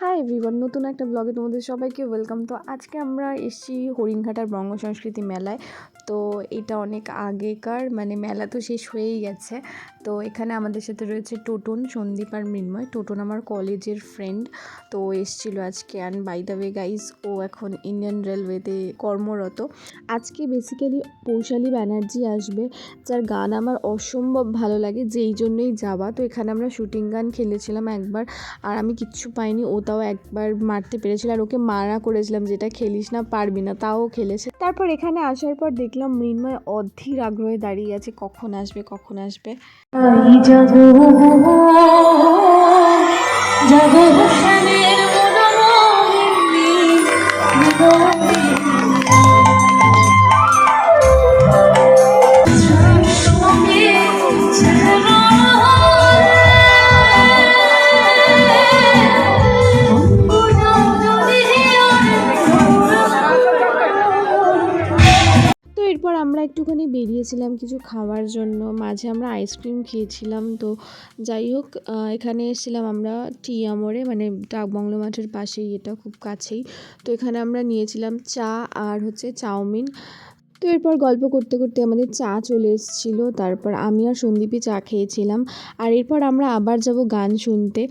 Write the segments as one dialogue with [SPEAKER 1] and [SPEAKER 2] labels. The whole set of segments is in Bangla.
[SPEAKER 1] হাই এভরিওয়ান নতুন একটা ব্লগে তোমাদের সবাইকে ওয়েলকাম তো আজকে আমরা এসেছি হরিণঘাটার বঙ্গ সংস্কৃতি মেলায়। তো এটা অনেক আগেকার মানে মেলা তো শেষ হয়েই গেছে। তো এখানে আমাদের সাথে রয়েছে টোটন, সন্দীপ আর মৃন্ময়। টোটন আমার কলেজের ফ্রেন্ড তো এসেছিল আজকে। And by the way guys ও এখন ইন্ডিয়ান রেলওয়েতে কর্মরত। আজকে বেসিক্যালি পৌশালী ব্যানার্জি আসবে, যার গান আমার অসম্ভব ভালো লাগে, যেই জন্যই যাওয়া। তো এখানে আমরা শুটিং গান খেলেছিলাম একবার, আর আমি কিচ্ছু পাইনি। ও তাও একবার মারতে পেরেছিল আর ওকে মারা করেছিলাম, যেটা খেলিস না, পারবি না, তাও খেলেছে। তারপর এখানে আসার পর দেখলাম মৃন্ময় অধীর আগ্রহে দাঁড়িয়ে আছে, কখন আসবে কখন আসবে।
[SPEAKER 2] তাই
[SPEAKER 1] তো এরপর আমরা একটুখানি বেরিয়েছিলাম কিছু খাওয়ার জন্য। মাঝে আমরা আইসক্রিম খেয়েছিলাম। তো যাই হোক এখানে এসেছিলাম আমরা টি আমরে মানে ডাকবাংলো মাঠের পাশেই, এটা খুব কাছেই। তো এখানে আমরা নিয়েছিলাম চা আর হচ্ছে চাউমিন। তো এরপর গল্প করতে করতে আমাদের চা চলে এসেছিল। তারপর আমি আর সন্দীপই চা খেয়েছিলাম। আর এরপর আমরা আবার যাব গান শুনতে।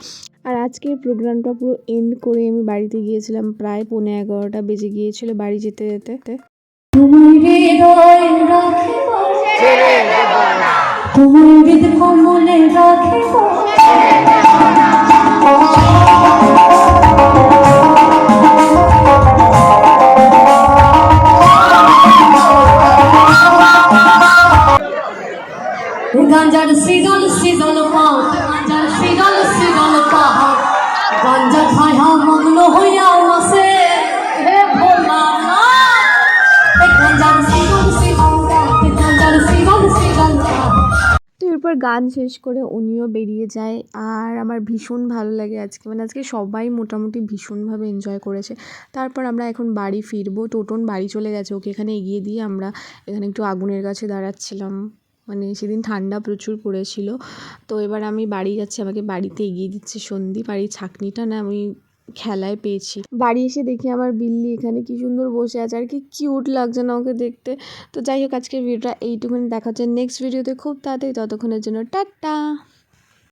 [SPEAKER 1] আর আজকের প্রোগ্রামটা পুরো এন্ড করে আমি বাড়িতে গিয়েছিলাম। প্রায় পৌনে এগারোটা বেজে গিয়েছিল বাড়ি যেতে যেতে।
[SPEAKER 2] তোমার হৃদয় রাখিব তোমার হৃদ কমলে রাখিব গাঞ্জার সিজল সিজল পাও
[SPEAKER 1] তো এরপর গান শেষ করে উনিও বেরিয়ে যায়। আর আমার ভীষণ ভালো লাগে আজকে। মানে আজকে সবাই মোটামুটি ভীষণভাবে এনজয় করেছে। তারপর আমরা এখন বাড়ি ফিরবো। টোটন বাড়ি চলে গেছে। ওকে এখানে এগিয়ে দিয়ে আমরা এখানে একটু আগুনের কাছে দাঁড়াচ্ছিলাম। মানে সেদিন ঠান্ডা প্রচুর পড়েছিল। তো এবার আমি বাড়ি যাচ্ছি। আমাকে বাড়িতে এগিয়ে দিচ্ছে আর এই ছাকনিটা না আমি খেলায় পেয়েছি। বাড়ি এসে দেখি আমার বিল্লি এখানে কি সুন্দর বসে আছে আর কি কিউট লাগছে না ওকে দেখতে। তো যাই হোক, আজকের ভিডিওটা এইটুকুনি দেখা হচ্ছে নেক্সট ভিডিওতে খুব তাড়াতাড়ি ততক্ষণের জন্য টাটা।